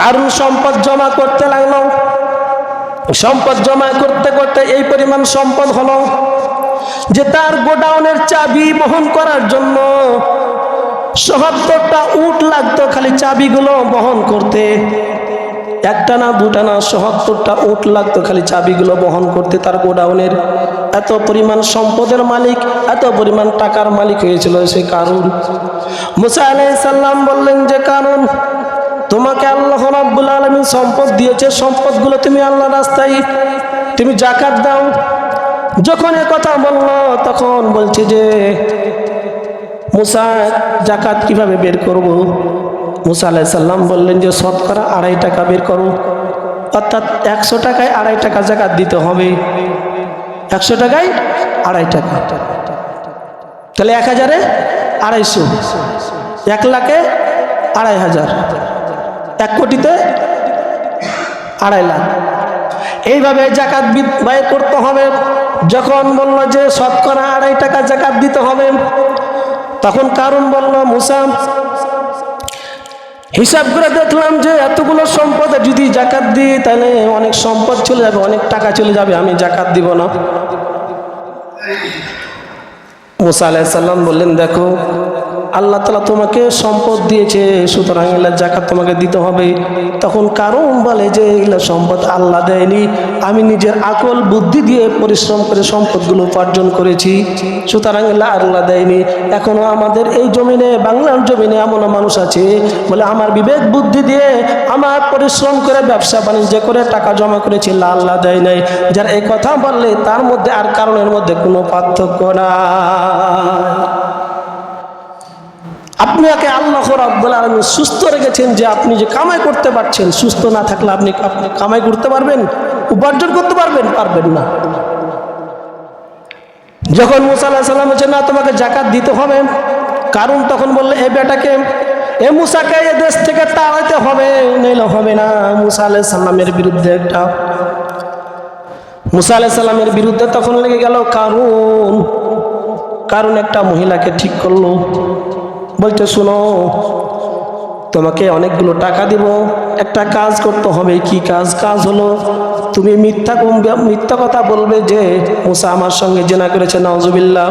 কারণ সম্পদ জমা করতে লাগল? সম্পদ জমা করতে করতে এই পরিমাণ সম্পদ হলো যে তার গোডাউনের চাবি বহন করার জন্য সহাত্তরটা উট লাগতো খালি চাবিগুলো বহন করতে। একটা না দুটা না সহাত্তরটা উট লাগতো খালি চাবিগুলো বহন করতে। তার গোডাউনের এত পরিমাণ সম্পদের মালিক, এত পরিমাণ টাকার মালিক হয়েছিল সে কারণ মুসা আলাইসাল্লাম বললেন, যে কারণ তোমাকে আল্লাহ রাব্বুল আলামিন সম্পদ দিয়েছে। সম্পদগুলো তুমি আল্লাহ রাস্তায়, তুমি জাকাত দাও। যখন এ কথা বলল, তখন বলছে যে, মুসা জাকাত কীভাবে বের করব? মুসা আলাইসাল্লাম বললেন যে, শতকরা আড়াই টাকা বের করো। অর্থাৎ একশো টাকায় আড়াই টাকা জাকাত দিতে হবে। একশো টাকায় আড়াই টাকা। তাহলে এক হাজারে আড়াইশো। এক লাখে আড়াই হাজার। এক কোটিতে আড়াই লাখ। এইভাবে জাকাত ব্যয় করতে হবে। যখন বলল যে শতকরা আড়াই টাকা জাকাত দিতে হবে, তখন কারণ বলল, মুসা, হিসাব করে দেখলাম যে এতগুলো সম্পদ যদি জাকাত দিই, তাহলে অনেক সম্পদ চলে যাবে, অনেক টাকা চলে যাবে, আমি জাকাত দিব না। মুসা আলাইসাল্লাম বললেন, দেখো আল্লাহ তালা তোমাকে সম্পদ দিয়েছে, সুতরাং এগুলা জাকাত তোমাকে দিতে হবে। তখন কারণ বলে যে এগুলো সম্পদ আল্লাহ দেয়নি। আমি নিজের আকল, বুদ্ধি দিয়ে পরিশ্রম করে সম্পদগুলো উপার্জন করেছি, সুতরাং এগুলা আল্লাহ দেয়নি। এখনও আমাদের এই জমিনে, বাংলার জমিনে এমনও মানুষ আছে, বলে আমার বিবেক, বুদ্ধি দিয়ে আমার পরিশ্রম করে ব্যবসা বাণিজ্য করে টাকা জমা করেছি আল্লাহ দেয় নাই। যার এই কথা বললে তার মধ্যে আর কারণের মধ্যে কোনো পার্থক্য না আপনাকে আল্লাহ রাব্বুল আলামিন সুস্থ রেখেছেন যে আপনি যে কামাই করতে পারছেন, সুস্থ না থাকলে আপনি আপনি কামাই করতে পারবেন, উপার্জন করতে পারবেন পারবেন না। যখন মুসা আল্লাহ বলছে, না, তোমাকে জাকাত দিতে হবে। কারণ তখন বললে, এ বেটাকে, এ মুসাকে এ দেশ থেকে তাড়াইতে হবে, নইলে হবে না। মুসা আলাহ সাল্লামের বিরুদ্ধে একটা, মুসা আলাহ সাল্লামের বিরুদ্ধে তখন লেগে গেল কারণ কারণ একটা মহিলাকে ঠিক করল। বলছে, শুনো, তোমাকে অনেকগুলো টাকা দিব। একটা কাজ করতে হবে। কি কাজ? কাজ হলো, তুমি মিথ্যা মিথ্যা কথা বলবে যে মুসা আমার সঙ্গে জেনা করেছে নজবিল্লা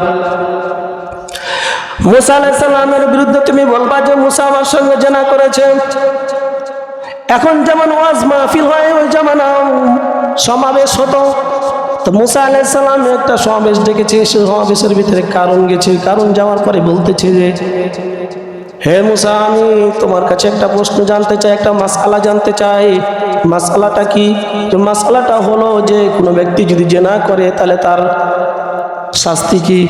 মুসা আলাইসাল্লামের বিরুদ্ধে তুমি বলবা যে মুসা আমার সঙ্গে জেনা করেছে। এখন যেমন ওয়াজ মাহফিল হয়, ওই যেমন সমাবেশ হতো। তো মুসা আলাইসাল্লাম একটা সমাবেশ ডেকেছে, সে সমাবেশের ভিতরে কারণ গেছে। কারণ যাওয়ার পরে বলতেছে যে, হে মুসা, আমি তোমার কাছে একটা প্রশ্ন জানতে চাই, একটা মাসালা জানতে চাই। মাসালাটা কি? মাসালাটা হলো যে, কোনো ব্যক্তি যদি জেনা করে, তাহলে তার শাস্তি কি?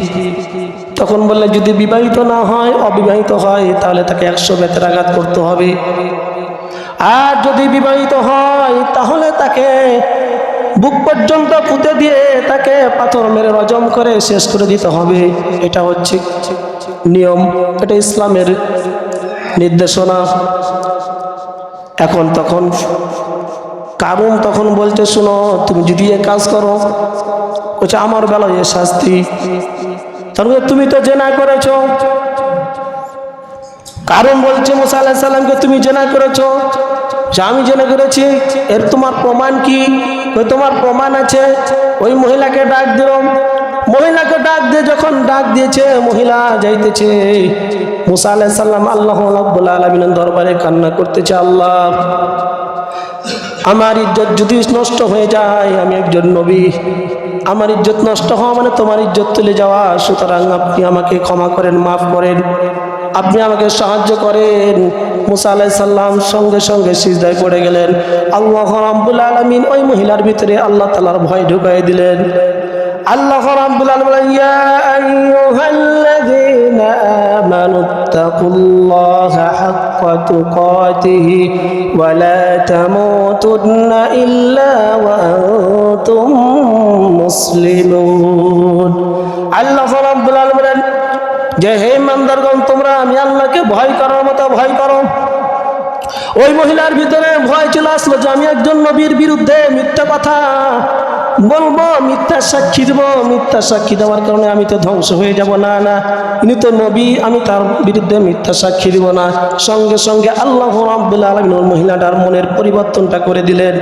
তখন বললে, যদি বিবাহিত না হয়, অবিবাহিত হয়, তাহলে তাকে একশো বেতের আঘাত করতে হবে। আর যদি বিবাহিত হয়, তাহলে তাকে বুক পর্যন্ত পুঁতে দিয়ে তাকে পাথর মেরে রজম করে শেষ করে দিতে হবে। এটা হচ্ছে নিয়ম, এটা ইসলামের নির্দেশনা। এখন তখন কারণ তখন বলতে, শোনো, তুমি যদি এ কাজ করো, বলছে, আমার বেলায় এ শাস্তি। তখন তুমি তো জেনা করেছ। কারণ বলছে, মুসা আল্লাহ সাল্লামকে তুমি জেনা করেছ। আমি জেনা করেছি এর তোমার প্রমাণ কি? ওই তোমার প্রমাণ আছে। ওই মহিলাকে ডাক দিল। মহিলাকে ডাক দিয়ে যখন ডাক দিয়েছে, মহিলা যাইতেছে। মুসা আল্লাহ সাল্লাম আল্লাহ আলমিনের দরবারে কান্না করতেছে, আল্লাহ, আমার ইজ্জত যদি নষ্ট হয়ে যায়, আমি একজন নবী। আমার ইজ্জত নষ্ট হওয়া মানে তোমার ইজ্জত তুলে যাওয়া। সুতরাং আপনি আমাকে ক্ষমা করেন, মাফ করেন। আপনি আমাকে সাহায্য করেন। মুসা আলাই সাল্লাম সঙ্গে সঙ্গে সিজদায় পড়ে গেলেন। আল্লাহ রাব্বুল আলামিন ওই মহিলার ভিতরে আল্লাহ তালার ভয় ঢুকাই দিলেন। আল্লাহ রাব্বুল আলামিন ইয়া আইয়ুহাল্লাযীনা আমানু হাক্কা তুকাতিহি ওয়া লা তামুতুন্না ইল্লা ওয়া আনতুম মুসলিমুন। আল্লাহ রাব্বুল আলামিন যে হে ইমানদারগণ তোমরা আমি আল্লাহকে ভয় করার মতো ভয় করো। ওই মহিলার ভিতরে ভয় চলে আসলো যে, আমি একজন নবীর বিরুদ্ধে মিথ্যা কথা বলব, মিথ্যা সাক্ষী দেবো, মিথ্যা সাক্ষী দেওয়ার কারণে আমি তো ধ্বংস হয়ে যাব। না না, ইনি তো নবী, আমি তার বিরুদ্ধে মিথ্যা সাক্ষী দিব না। সঙ্গে সঙ্গে আল্লাহ রাব্বুল আলামিন মহিলাটার মনের পরিবর্তনটা করে দিলেন।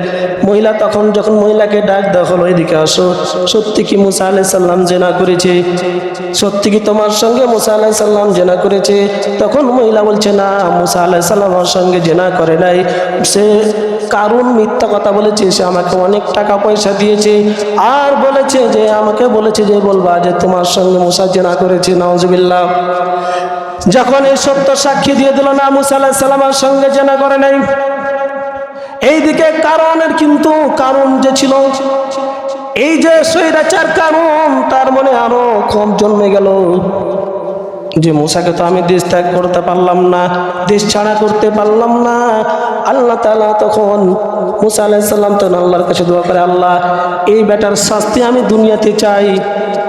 মহিলা তখন যখন মহিলাকে ডাক দেওয়া হলো, এদিকে আসো, সত্যি কি মুসা আলাই সাল্লাম জেনা করেছে? সত্যি কি তোমার সঙ্গে মুসা আলাই সাল্লাম জেনা করেছে? তখন মহিলা বলছে, না, মুসা আলাই সাল্লাম আমার সঙ্গে জেনা করে নাই। সে কারণ মিথ্যা কথা বলেছে, সে আমাকে অনেক টাকা পয়সা দিয়েছে। আর বলেছে যে, আমাকে বলেছে যে, বলবা যে, তোমার সঙ্গে মুসা জেনা করেছে নওয়াজবিল্লাহ যখন এই সত্য সাক্ষী দিয়ে দিল, না, মুসা সাল্লামের সঙ্গে জেনা করে নাই। এইদিকে কারণের কিন্তু কারণ যে ছিল, এই যে স্বৈরাচার কারণ, তার মনে আরও কম জন্মে গেল। যে মুসাকে তো আমি দেশ ত্যাগ করতে পারলাম না, দেশ ছাড়া করতে পারলাম না। আল্লাহ তালা তখন মুসা আলাইসাল্লাম তখন আল্লাহর কাছে দোয়া করে, আল্লাহ, এই বেটার শাস্তি আমি দুনিয়াতে চাই।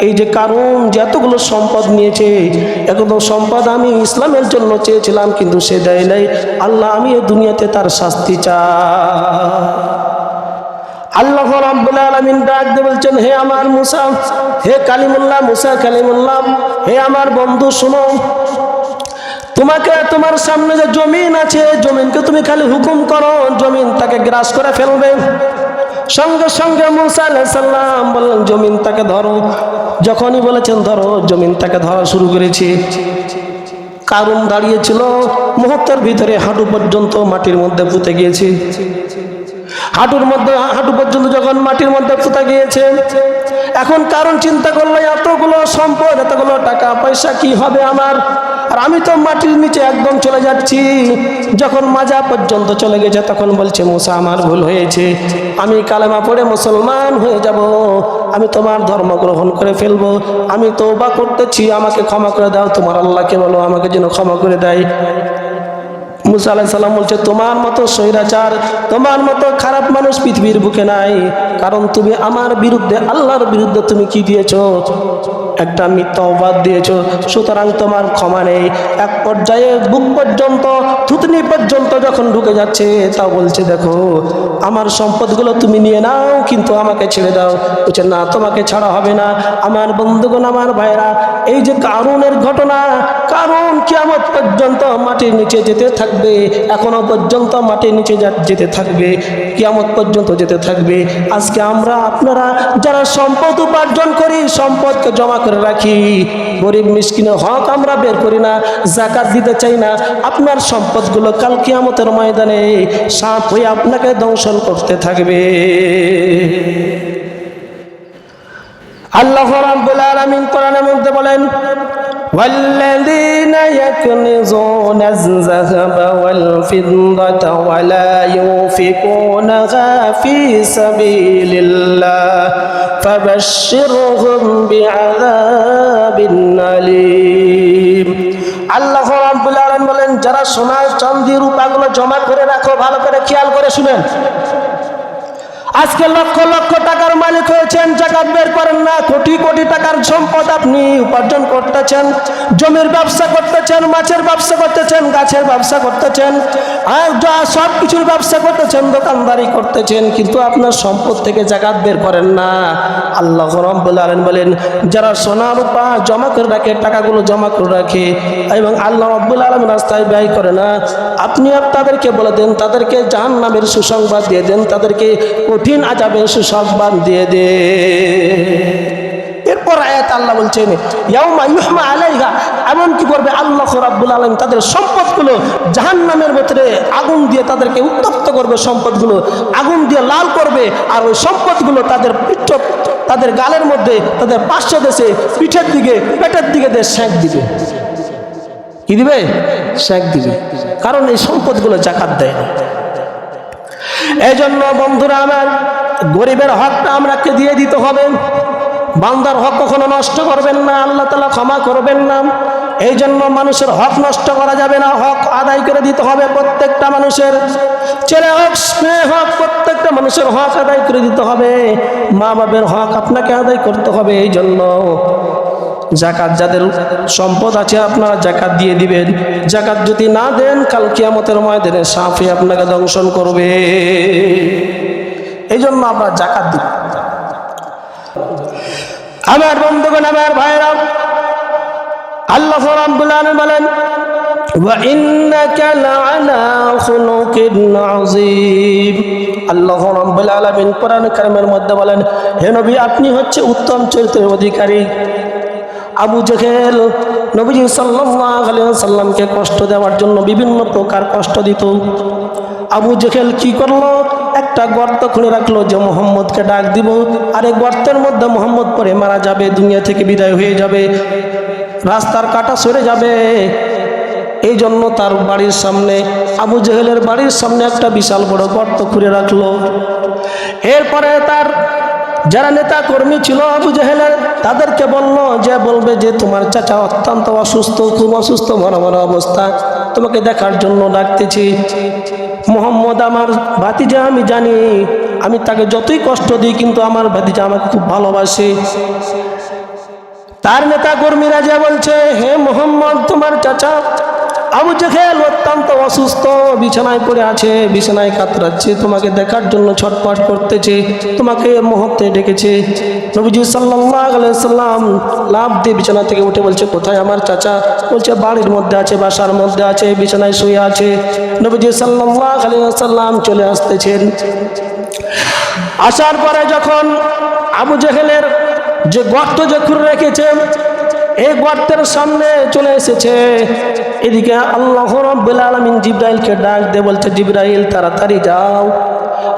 এই যে কারণ যে এতগুলো সম্পদ নিয়েছে এতগুলো সম্পদ আমি ইসলামের জন্য চেয়েছিলাম, কিন্তু সে দেয় নাই। আল্লাহ, আমি এই দুনিয়াতে তার শাস্তি চাই। আল্লাহ রাব্বুল আলামিন ডাক দিয়ে বলছেন, হে আমার মুসা, হে কালিমুল্লাহ, মুসা কালিমুল্লাহ, হে আমার বন্ধু, শুনো। তোমাকে তোমার সামনে যে জমিন আছে জমিনকে তুমি খালি হুকুম করো, জমিন তাকে গ্রাস করে ফেলবে। সঙ্গে সঙ্গে মুসা আলাইহিস সালাম বললেন, জমিন তাকে ধরো। যখনই বলেছেন, ধরো, জমিন তাকে ধরা শুরু করেছে। কারণ দাঁড়িয়েছিল মুহূর্তের ভিতরে হাঁটু পর্যন্ত মাটির মধ্যে পুঁতে গিয়েছে। হাঁটুর মধ্যে, হাঁটু পর্যন্ত যখন মাটির মধ্যে পুঁতা গিয়েছে, এখন কারণ চিন্তা করল, এতগুলো সম্পদ, এতগুলো টাকা, পয়সা কি হবে আমার? আর আমি তো মাটির নিচে একদম চলে যাচ্ছি। যখন মাজা পর্যন্ত চলে গেছে, তখন বলছে, মুসা, আমার ভুল হয়েছে। আমি কালেমা পড়ে মুসলমান হয়ে যাব। আমি তোমার ধর্ম গ্রহণ করে ফেলব। আমি তো বা করতেছি। আমাকে ক্ষমা করে দাও। তোমার আল্লাহকে বলো, আমাকে যেন ক্ষমা করে দেয়। মুসা আলাহ সাল্লাম বলছে, তোমার মতো স্বৈরাচার, তোমার মতো খারাপ মানুষ পৃথিবীর বুকে নাই। কারণ তুমি আমার বিরুদ্ধে, আল্লাহর বিরুদ্ধে তুমি কি দিয়েছ? একটা মিথ্যা অবাদ দিয়েছ। সুতরাং তোমার ক্ষমা নেই। এক পর্যায়ে বুক পর্যন্ত, থুতনি পর্যন্ত যখন ঢুকে যাচ্ছে তা বলছে, দেখো, আমার সম্পদগুলো তুমি নিয়ে নাও, কিন্তু আমাকে ছেড়ে দাও। বলছে, না, তোমাকে ছাড়া হবে না। আমার বন্ধুগণ, আমার ভাইরা এই যে কারণের ঘটনা কারণ কিয়ামত পর্যন্ত মাটির নিচে যেতে থাকবে এখনও পর্যন্ত মাটির নিচে যেতে থাকবে, কিয়ামত পর্যন্ত যেতে থাকবে। আজকে আমরা আপনারা যারা সম্পদ উপার্জন করি, সম্পদকে জমা করে রাখি। গরিব মিসকিনের হক আমরা বের করি না, জাকাত দিতে চাই না। আপনার সম্পদগুলো কাল কিয়ামতের ময়দানে সাপ হয়ে আপনাকে দংশন করতে থাকবে। আল্লাহ রাব্বুল আলামিন কোরআনের মধ্যে বলেন والذين يكنزون الذهب والفضة ولا ينفقونها في سبيل الله فبشرهم بعذاب أليم আল্লাহ রাব্বুল আলামিন বলেন যারা সোনা চাঁদি রূপাগুলো জমা করে রাখো ভালো করে খেয়াল করে শুনেন আজকে লক্ষ লক্ষ টাকার মালিক হয়েছেন, জাকাত বের করেন না, কোটি কোটি টাকার সম্পদ আপনি উপার্জন করতেছেন, জমির ব্যবসা করতেছেন, মাছের ব্যবসা করতেছেন, গাছের ব্যবসা করতেছেন, আর যা সব কিছুর ব্যবসা করতেছেন, দোকানদারি করতেছেন, কিন্তু আপনার সম্পদ থেকে জাকাত বের করেন না। আল্লাহ রব্বুল আলামিন বলেন, যারা সোনা রূপা জমা করে রাখে, টাকাগুলো জমা করে রাখে, এবং আল্লাহ রব্বুল আলম রাস্তায় ব্যয় করে না, আপনি তাদেরকে বলে দেন, তাদেরকে জাহান নামের সুসংবাদ দিয়ে দেন, তাদেরকে কঠিন আজাবের সুসংবাদ দিয়ে দে। এরপর আয়াত আল্লাহ বলছেন, ইয়াউমা আলাইহা এমন কি করবে আল্লাহ রাব্বুল আলামিন? তাদের সম্পদগুলো জাহান্নামের ভেতরে আগুন দিয়ে তাদেরকে উত্তপ্ত করবে, সম্পদগুলো আগুন দিয়ে লাল করবে, আর ওই সম্পদগুলো তাদের পিঠ, তাদের গালের মধ্যে, তাদের পার্শ্ব দেশে, পিঠের দিকে, পেটের দিকে দিয়ে সেঁক দিবে। কি দিবে? সেঁক দিবে। কারণ এই সম্পদগুলো জাকাত দেয় না। এই জন্য বন্ধুরা আমার, গরিবের হকটা আমরাকে দিয়ে দিতে হবে। বান্দার হক কখনো নষ্ট করবেন না, আল্লাহ তালা ক্ষমা করবেন না। এই জন্য মানুষের হক নষ্ট করা যাবে না, হক আদায় করে দিতে হবে প্রত্যেকটা মানুষের। ছেলে হক, মেয়ে হক, প্রত্যেকটা মানুষের হক আদায় করে দিতে হবে। মা বাবের হক আপনাকে আদায় করতে হবে এই জন্য জাকাত যাদের সম্পদ আছে আপনারা জাকাত দিয়ে দিবেন জাকাত যদি না দেন কাল কিয়ামতের ময়দানে সাফে আপনাকে দংশন করবে এই জন্য আমরা জাকাত দিব আমার বন্ধুগণ আমার ভাইরা আল্লাহ রাব্বুল আলামিন বলেন وإنك لعلى خلق عظيم আল্লাহ রাব্বুল আলামিন কোরআন কারিমের মধ্যে বলেন হে নবী আপনি হচ্ছে উত্তম চরিত্রের অধিকারী আবু জেহেল নবীজি সাল্লামকে কষ্ট দেওয়ার জন্য বিভিন্ন প্রকার কষ্ট দিত। আবু জেহেল কি করল? একটা গর্ত খুলে রাখল যে মোহাম্মদকে ডাক দিব। আর গর্তের মধ্যে মোহাম্মদ পরে মারা যাবে, দুনিয়া থেকে বিদায় হয়ে যাবে, রাস্তার কাটা সরে যাবে। এই জন্য তার বাড়ির সামনে, আবু জেহেলের বাড়ির সামনে একটা বিশাল বড় গর্ত খুঁড়ে রাখল। এরপরে তার যারা নেতা কর্মী ছিল আবু জেহেলের, তাদেরকে বলল যে, বলবে যে, তোমার চাচা অত্যন্ত অসুস্থ, খুব অসুস্থ, মরা মরা অবস্থা। তোমাকে দেখার জন্য ডাকতেছি। মোহাম্মদ, আমার ভাতিজা, আমি জানি। আমি তাকে যতই কষ্ট দিই, কিন্তু আমার ভাতিজা আমাকে খুব ভালোবাসে। তার নেতা কর্মীরা যা বলছে, হে মোহাম্মদ, তোমার চাচা আবু জেহেল অত্যন্ত অসুস্থ, বিছানায় পড়ে আছে, বিছানায় কাতরাচ্ছে, তোমাকে দেখার জন্য ছটপট করতেছে, তোমাকে মুহূর্তে ডেকেছে। নবীজি সাল্লাম লাভ দিয়ে বিছানা থেকে উঠে বলছে, কোথায় আমার চাচা? বলছে, বাড়ির মধ্যে আছে, বাসার মধ্যে আছে, বিছানায় শুয়ে আছে। নবীজি আলাইহি সাল্লাম চলে আসতেছেন। আসার পরে যখন আবু জেহেলের যে গর্ত যে খুঁড়ে রেখেছে এই গর্তের সামনে চলে এসেছে। এদিকে আল্লাহ রব্বুল আলামিন জিব্রাইলকে ডাক দিয়ে বলছে, জিব্রাইল, তাড়াতাড়ি যাও।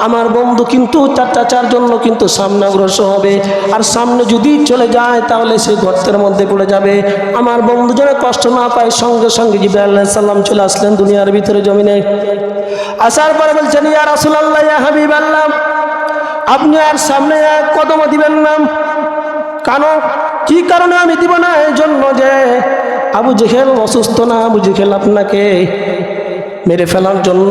আমার বন্ধু কিন্তু চারটা চার জন্য কিন্তু সামনে অগ্রসর হবে। আর সামনে যদি চলে যায়, তাহলে সে গর্তের মধ্যে পড়ে যাবে। আমার বন্ধু যেন কষ্ট না পায়, সঙ্গে সঙ্গে জিব্রাইল আলাইহিস সালাম চলে আসলেন দুনিয়ার ভিতরে জমিনে। আসার পরে বলছেন, ইয়া রাসূলুল্লাহ, ইয়া হাবিবাল্লাহ, আপনি আর সামনে এক কদম দিবেন না। কেন? কি কারণে আমি দিব না এই জন্য যে আবু জেহেল অসুস্থ না? আবু জেহেল আপনাকে মেরে ফেলার জন্য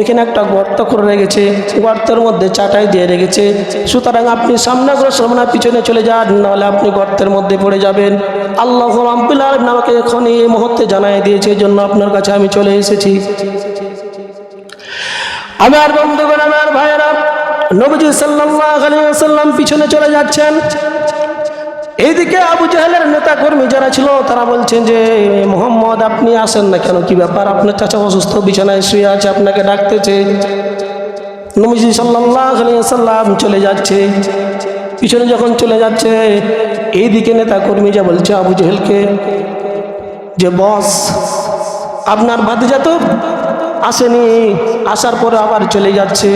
এখানে একটা গর্ত করে রেখেছে। গর্তের মধ্যে চাটাই দিয়ে রেখেছে। সুতরাং আপনি সামনে করে না, পিছনে চলে যান, নাহলে আপনি গর্তের মধ্যে পড়ে যাবেন। আল্লাহ রাব্বুল আমাকে এখন এই মুহূর্তে জানাই দিয়েছে, এই জন্য আপনার কাছে আমি চলে এসেছি। আমার বন্ধুগণ, আমার ভাইয়েরা, নবীজি সাল্লাল্লাহু আলাইহি ওয়াসাল্লাম পিছনে চলে যাচ্ছেন। এইদিকে আবু জাহেলের নেতা কর্মী যারা ছিল, তারা বলছেন যে, মোহাম্মদ, আপনি আসেন না কেন? কি ব্যাপার? আপনার চাচা অসুস্থ, বিছানায় শুয়ে আছে, আপনাকে ডাকতেছে। নবীজি ওয়াসাল্লাম চলে যাচ্ছে। পিছনে যখন চলে যাচ্ছে, এইদিকে নেতা কর্মী যা বলছে আবু জাহেলকে, যে, বস, আপনার ভাতিজা তো আসেনি। আসার পরে আবার চলে যাচ্ছে।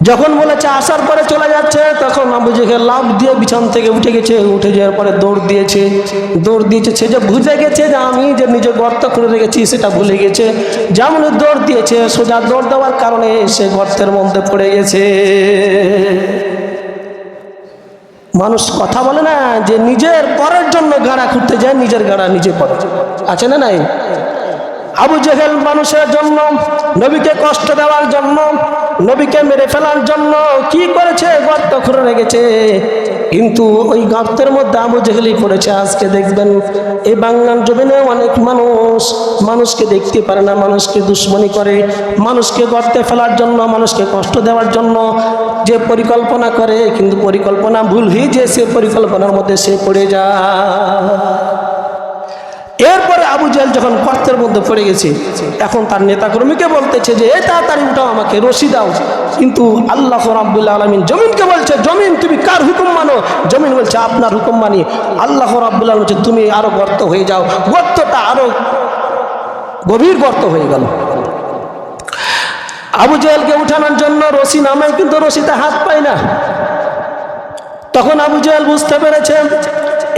যখন বলেছে, আসার পরে চলে যাচ্ছে, তখন আবু লাভ দিয়ে বিছান থেকে উঠে গেছে, উঠে যাওয়ার পরে দৌড় দিয়েছে। দৌড় দিয়েছে, সে যে বুঝে গেছে যে আমি যে নিজে গর্ত খুলে রেখেছি, সেটা ভুলে গেছে। যেমন দৌড় দিয়েছে, সোজা দৌড় দেওয়ার কারণে সে গর্তের মধ্যে পড়ে গেছে। মানুষ কথা বলে না যে নিজের পরের জন্য গাড়া খুঁড়তে যায়, নিজের গাড়া নিজে পড়ে আছে না নাই? আবু জেহেল মানুষের জন্য, নবীকে কষ্ট দেওয়ার জন্য নবীকে মেরে ফেলার জন্য কি করেছে? গর্ত খুঁড়ে রেখেছে। কিন্তু ওই গর্তের মধ্যে আবু জেহেলি পড়েছে। আজকে দেখবেন এই বাংলার জমিনে অনেক মানুষ, মানুষকে দেখতে পারে না, মানুষকে দুশ্মনী করে, মানুষকে গর্তে ফেলার জন্য, মানুষকে কষ্ট দেওয়ার জন্য যে পরিকল্পনা করে, কিন্তু পরিকল্পনা ভুল হয়ে যে সে পরিকল্পনার মধ্যে সে পড়ে যায়। এরপরে আবু জাহেল যখন গর্তের মধ্যে পড়ে গেছে, এখন তার নেতাকর্মীকে বলতেছে যে, এ তাড়াতাড়ি উঠাও আমাকে, রশি দাও। কিন্তু আল্লাহ রাব্বুল আলমিন জমিনকে বলছে, জমিন তুমি কার হুকুম মানো? জমিন বলছে, আপনার হুকুম মানি। আল্লাহ রাব্বুল আলম বলছে, তুমি আরও গর্ত হয়ে যাও। গর্তটা আরও গভীর গর্ত হয়ে গেল। আবু জাহেলকে উঠানোর জন্য রশি নামায়, কিন্তু রশিতে হাত পায় না। তখন আবু জাহেল বুঝতে পেরেছে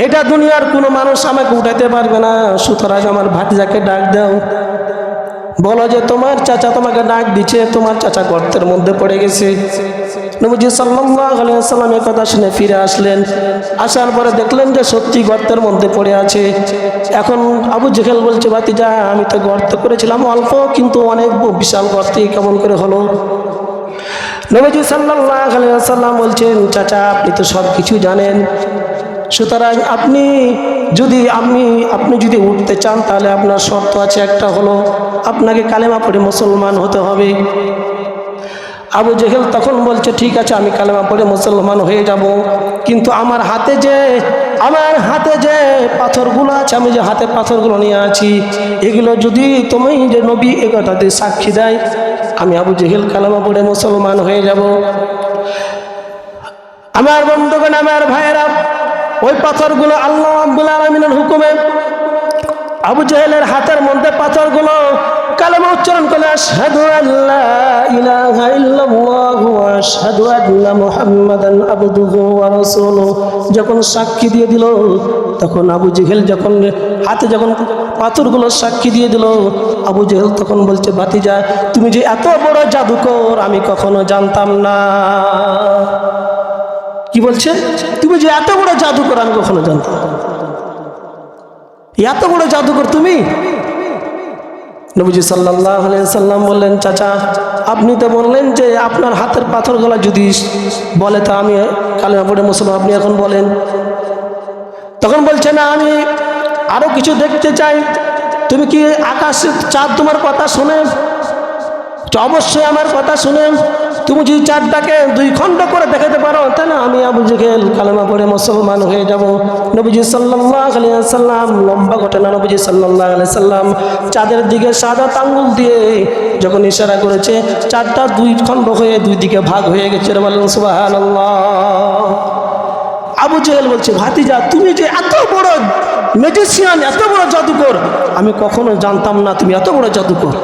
এটা দুনিয়ার কোনো মানুষ আমাকে উঠাতে পারবে না। সুতরাং আমার ভাতিজাকে ডাক দাও। বলো যে, তোমার চাচা তোমাকে ডাক দিচ্ছে তোমার চাচা গর্তের মধ্যে পড়ে গেছে। নবীজি সাল্লাম এই কথা শুনে ফিরে আসলেন। আসার পরে দেখলেন যে, সত্যি গর্তের মধ্যে পড়ে আছে। এখন আবু জেহেল বলছে, ভাতিজা, আমি তো গর্ত করেছিলাম অল্প, কিন্তু অনেক বিশাল গর্তে কেমন করে হলো? নবীজি সাল্লাল্লাহু আলাইহি সাল্লাম বলছেন, চাচা, আপনি তো সব কিছু জানেন। সুতরাং আপনি যদি, আপনি আপনি যদি উঠতে চান, তাহলে আপনার শর্ত আছে একটা হলো, আপনাকে কালেমা পড়ে মুসলমান হতে হবে। আবু জেহেল তখন বলছে, ঠিক আছে, আমি কালেমা পড়ে মুসলমান হয়ে যাব। কিন্তু আমার হাতে যে, আমার হাতে যে পাথরগুলো আছে, আমি যে হাতে পাথরগুলো নিয়ে আছি, এগুলো যদি তুমি যে নবী, এ কথাতে সাক্ষী দেয়, আমি আবু জেহেল কালেমা পড়ে মুসলমান হয়ে যাব। আমার বন্ধুগণ, আমার ভাইয়েরা ওই পাথরগুলো আল্লাহ আব্বুল আলমিনের হুকুমে আবু জাহেলের হাতের মধ্যে পাথরগুলো কালেমা উচ্চারণ করে আশহাদু আল্লাহ ইলাহা ইল্লাল্লাহু ওয়া আশহাদু আন্না মুহাম্মাদান আবদুহু ওয়া রাসূলুহু। যখন সাক্ষী দিয়ে দিল, তখন আবু জেহেল যখন হাতে যখন পাথরগুলো সাক্ষী দিয়ে দিল, আবু জেহেল তখন বলছে, ভাতিজা, তুমি যে এত বড় জাদুকর, আমি কখনো জানতাম না। কি বলছে? তুমি যে এত বড় জাদুকর, আমি কখনো জানতাম এত বড় জাদুকর তুমি? নবীজি সাল্লাহ সাল্লাম বললেন, চাচা, আপনি তো বললেন যে আপনার হাতের পাথর গলা যদি বলে, তা আমি কালেমা পড়ে মুসলমান, আপনি এখন বলেন। তখন বলছে, না, আমি আরও কিছু দেখতে চাই। তুমি কি আকাশের চাঁদ তোমার কথা শুনে? অবশ্যই আমার কথা শুনে। তুমি যদি চারটাকে দুই খণ্ড করে দেখাতে পারো না আমি আবু জেহেল কালেমা পড়ে মুসলমান হয়ে যাব। নবীজি সাল্লাহ সাল্লাম লম্বা ঘটনা নবীজি সাল্লাহ সাল্লাম চাঁদের দিকে সাদা তাঙ্গুল দিয়ে যখন ইশারা করেছে, চারটা দুই খণ্ড হয়ে দুই দিকে ভাগ হয়ে গেছে। বলেন সুবাহান আবু জেহেল বলছে, ভাতিজা, তুমি যে এত বড় ম্যাজিশিয়ান এত বড় জাদুকর, আমি কখনো জানতাম না তুমি এত বড় জাদুকর।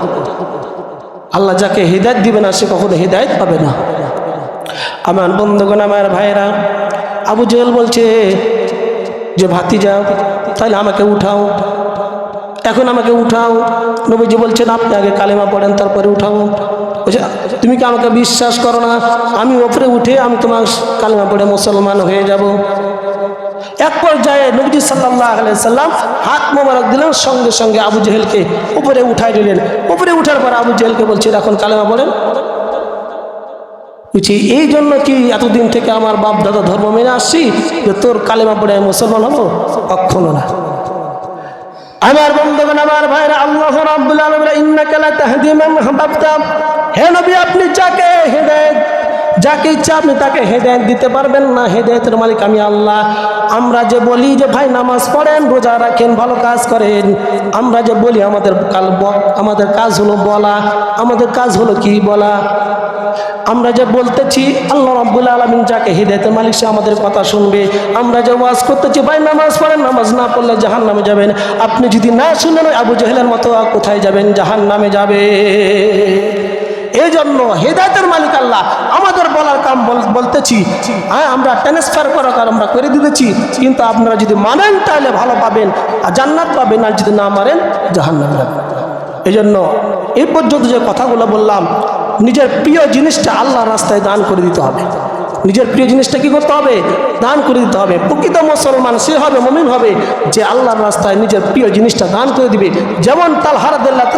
আল্লাহ যাকে হৃদায়ত দিবে না, সে কখনো হৃদায়ত পাবে না। আমার বন্ধুগণ, আমার ভাইয়েরা, আবু জেহেল বলছে যে, ভাতিজা তাহলে আমাকে উঠাও। এখন আমাকে উঠাও। নবীজি বলছেন, আপনি আগে কালেমা পড়েন, তারপরে উঠাও। বলছে, তুমি কি আমাকে বিশ্বাস করো না? আমি ওপরে উঠে আমি তোমার কালেমা পড়ে মুসলমান হয়ে যাব। এক পর্যায়ে নবীজি সাল্লাহ সাল্লাম হাত মোবারক দিলেন, সঙ্গে সঙ্গে আবু জেহেলকে উপরে উঠাই দিলেন উপরে উঠার পর আবু জেহেলকে বলছে এখন কালেমা পড়েন? বলছি, এই জন্য কি এতদিন থেকে আমার বাপ দাদা ধর্ম মেনে আসছি যে তোর কালেমা পড়ে মুসলমান হব? কখনো না। আমার বন্ধুগণ, আমার ভাইরা, আল্লাহ রাব্বুল আলামিন ইন্নাকা লা তাহদি মান আহবাবতা। হে নবী, আপনি যাকে হেদায়েত যাকে ইচ্ছা আপনি তাকে হেদায়েত দিতে পারবেন না, হেদায়েতের মালিক আমি আল্লাহ। আমরা যে বলি যে, ভাই, নামাজ পড়েন, রোজা রাখেন, ভালো কাজ করেন। আমরা যে বলি, আমাদের কাল আমাদের কাজ হলো বলা। আমাদের কাজ হলো কি বলা? আমরা যে বলতেছি, আল্লাহ রাব্বুল আলামিন যাকে হৃদায়তের মালিক, সে আমাদের কথা শুনবে। আমরা যে ওয়াজ করতেছি, ভাই, নামাজ পড়েন, নামাজ না পড়লে জাহান নামে যাবেন। আপনি যদি না শুনেন আবু জাহেলের মতো কোথায় যাবেন? জাহান নামে যাবে। এই জন্য হেদায়তের মালিক আল্লাহ আমাদের বলার কাম বল- বলতেছি। হ্যাঁ আমরা ট্রান্সফার করার কাজ আমরা করে দিতেছি। কিন্তু আপনারা যদি মানেন, তাহলে ভালো পাবেন। আর জান্নাত পাবেন, আর যদি না মারেন জাহান্নাত এই জন্য এই পর্যন্ত যে কথাগুলো বললাম, নিজের প্রিয় জিনিসটা আল্লাহর রাস্তায় দান করে দিতে হবে। নিজের প্রিয় জিনিসটা কি করতে হবে? দান করে দিতে হবে। প্রকৃত মুসলমান, সে হবে, মমিন হবে, যে আল্লাহর রাস্তায় নিজের প্রিয় জিনিসটা দান করে দিবে। যেমন তাল হারাদুল্লাহ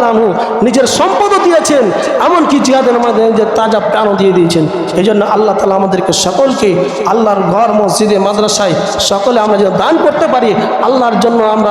নিজের সম্পদও দিয়েছেন, এমনকি জিহাদের মাঝে নিজের তাজা প্রাণও দিয়ে দিয়েছেন। এই জন্য আল্লাহ তালা আমাদেরকে সকলকে আল্লাহর ঘর, মসজিদে, মাদ্রাসায় সকলে আমরা যেন দান করতে পারি। আল্লাহর জন্য আমরা